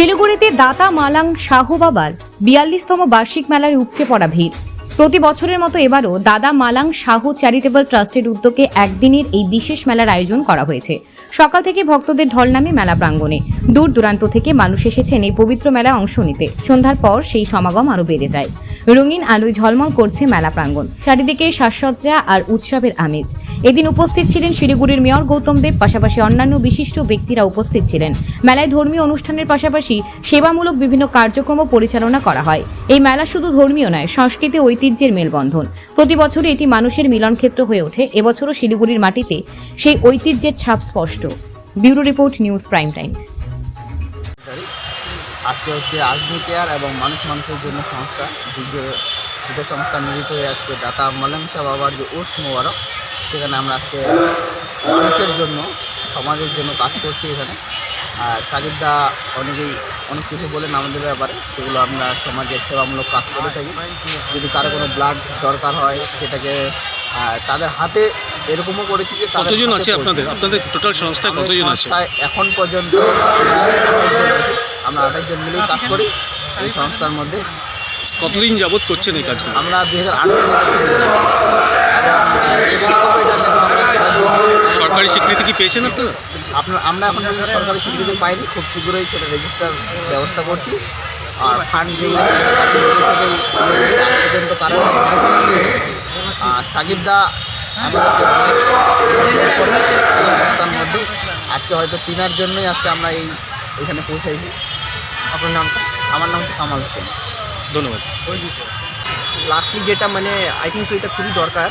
শিলিগুড়িতে দাতা মালাং শাহ বাবার বিয়াল্লিশতম বার্ষিক মেলার উপচে পড়া ভিড়। প্রতি বছরের মতো এবারও দাদা মালাং শাহ চ্যারিটেবল ট্রাস্টের উদ্যোগে একদিনের এই বিশেষ মেলার আয়োজন করা হয়েছে। সকাল থেকে ভক্তদের ঢল নামে মেলা প্রাঙ্গণে। দূর দূরান্ত থেকে মানুষ এসেছেন এই পবিত্র মেলায় অংশ নিতে। সন্ধ্যার পর সেই সমাগম আরও বেড়ে যায়। রঙিন আলোয় ঝলমল করছে মেলা প্রাঙ্গণ। চারিদিকে সাজসজ্জা আর উৎসবের আমেজ। এদিন উপস্থিত ছিলেন শিলিগুড়ির মেয়র গৌতম দেব, পাশাপাশি অন্যান্য বিশিষ্ট ব্যক্তিরা উপস্থিত ছিলেন। মেলায় ধর্মীয় অনুষ্ঠানের পাশাপাশি সেবামূলক বিভিন্ন কার্যক্রম পরিচালনা করা হয়। এই মেলা শুধু ধর্মীয় নয়, সংস্কৃতি ঐতিহ্যের মেলবন্ধন। প্রতি বছরই এটি মানুষের মিলনক্ষেত্র হয়ে ওঠে। এবছরও শিলিগুড়ির মাটিতে সেই ঐতিহ্যের ছাপ স্পষ্ট। Bureau report News Prime Times. আজকে হচ্ছে আজমি কেয়ার এবং মানুষ মানুষের জন্য সংস্থা দুটো সংস্থা মিলিত হয়ে আজকে দাতা মালাংসা বাবার যে উর্স মোবারক সেখানে আমরা আজকে মানুষের জন্য সমাজের জন্য কাজ করছি এখানে। আর সাকিবদা অনেকেই অনেক কিছু বলেন আমাদের ব্যাপারে সেগুলো আমরা সমাজের সেবামূলক কাজ করে থাকি। যদি কারও কোনো ব্লাড দরকার হয় সেটাকে তাদের হাতে এরকমও করেছি যে তাদের কতজন আছে আপনাদের? আপনাদের টোটাল সংস্থায় কতজন আছে? এখন পর্যন্ত আমরা আঠাশ জন মিলেই কাজ করি এই সংস্থার মধ্যে। কতদিন যাবৎ করছেন এই কাজ আমরা দুই হাজার আঠেরো থেকে চেষ্টা করব এটা সরকারি স্বীকৃতি কি পেয়েছেন আপনারা? আপনার আমরা এখন সরকারি স্বীকৃতি পাইনি। খুব শীঘ্রই সেটা রেজিস্টার ব্যবস্থা করছি। আর ফান্ড যেগুলো সেটা নিজে থেকেই পর্যন্ত কারও আর সাকিবদা আমাদেরকে অনেক মধ্যে। আজকে হয়তো তিনার জন্যই আজকে আমরা এই এখানে পৌঁছাইছি। আপনার নামটা আমার নাম হচ্ছে কামাল হোসেন। ধন্যবাদ। লাস্টলি যেটা মানে আই থিঙ্ক এটা খুবই দরকার।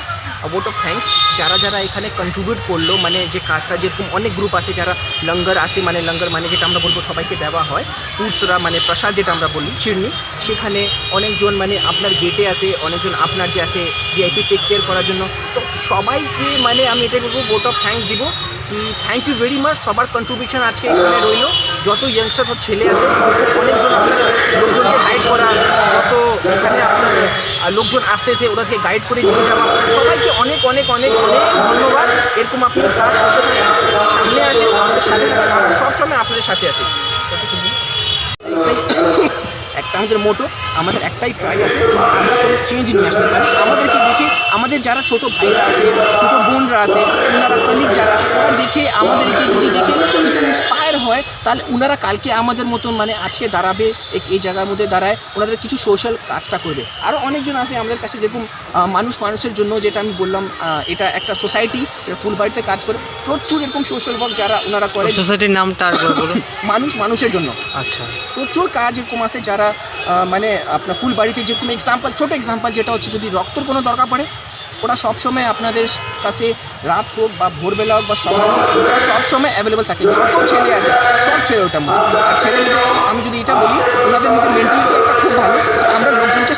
ভোট অফ থ্যাঙ্কস যারা যারা এখানে কন্ট্রিবিউট করল মানে যে কাজটা যেরকম অনেক গ্রুপ আছে যারা লঙ্গর আছে মানে লঙ্গর মানে যেটা আমরা বলব সবাইকে দেওয়া হয় ফুডসরা মানে প্রসাদ যেটা আমরা বলি, চিরনি। সেখানে অনেকজন মানে আপনার গেটে আছে, অনেকজন আপনার যে আছে ভিআইপি টেক কেয়ার করার জন্য। তো সবাইকে মানে আমি এটা বলব ভোট অফ থ্যাঙ্কস দিব। কি থ্যাংক ইউ ভেরি মাচ সবার কন্ট্রিবিউশন আছে এখানে রইল। যত ইয়াংস্টার সব ছেলে আছে, অনেকজন আপনার লোকজনকে গাইড করা যত এখানে আপনার আহ, লোকজন আসতেছে ওদেরকে গাইড করে নিয়ে যাওয়া। সবাইকে অনেক অনেক অনেক অনেক ধন্যবাদ। এরকম আপনি কাজ করতে সামনে আসেন আমাদের সাথে থাকেন আমরা সবসময় আপনাদের সাথে আছি। একটা আমাদের মোটো আমাদের একটাই ট্রাই আছে, আমরা কোনো চেঞ্জ নিয়ে আসতে পারি। আমাদেরকে দেখে আমাদের যারা ছোট ভাইরা আছে, ছোট বোনরা আছে, ওনারা কলিগ যারা আছে, ওরা দেখে আমাদেরকে যদি দেখে কিছু ইন্সপায়ার হয় তাহলে ওনারা কালকে আমাদের মতন মানে আজকে দাঁড়াবে এই জায়গার মধ্যে দাঁড়ায় ওনাদের কিছু সোশ্যাল কাজটা করবে। আরও অনেকজন আছে আমাদের কাছে যেরকম মানুষ মানুষের জন্য যেটা আমি বললাম এটা একটা সোসাইটি এটা ফুলবাড়িতে কাজ করে প্রচুর এরকম সোশ্যাল ওয়ার্ক যারা ওনারা করে। সোসাইটির নামটা মানুষ মানুষের জন্য। আচ্ছা। প্রচুর কাজ এরকম আছে যারা মানে আপনার ফুল বাড়িতে যেরকম এক্সাম্পল ছোট এক্সাম্পল যেটা হচ্ছে যদি রক্তর কোনো দরকার পড়ে ওরা সবসময় আপনাদের কাছে রাত হোক বা ভোরবেলা হোক বা সকাল হোক ওটা সবসময় অ্যাভেলেবেল থাকে। যত ছেলে আছে, সব ছেলে ওটা মধ্যে আর ছেলে মেয়েদের, আমি যদি এটা বলি, ওনাদের মধ্যে যে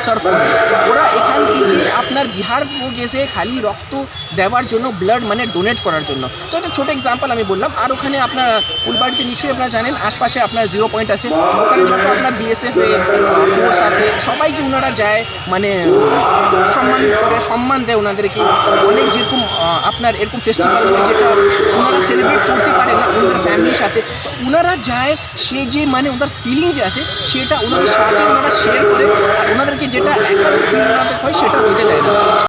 লোকজনকে ওরা এখান থেকে আপনার বিহার গেছে, খালি রক্ত দেওয়ার জন্য ব্লাড মানে ডোনেট করার জন্য। তো এটা ছোট এক্সাম্পল আমি বললাম। আর ওখানে আপনার ফুলবাড়িতে নিশ্চয়ই আপনারা জানেন, আশপাশে আপনার জিরো পয়েন্ট আছে। ওখানে যত আপনার বিএসএফ ফোর্স আছে, সবাইকে ওনারা যায় মানে সম্মান করে, সম্মান দেয় ওনাদেরকে অনেক যেরকম আপনার এরকম ফেস্টিভ্যাল হয় যেটা ওনারা সেলিব্রেট করতে পারে না ওনাদের ফ্যামিলির সাথে। তো ওনারা যায়, সে যে মানে ওনার ফিলিং যে আছে, সেটা ওনাদের সাথে ওনারা শেয়ার করে, আর ওনাদেরকে যেটা ওনাদের হয় সেটা হতে দেয় না।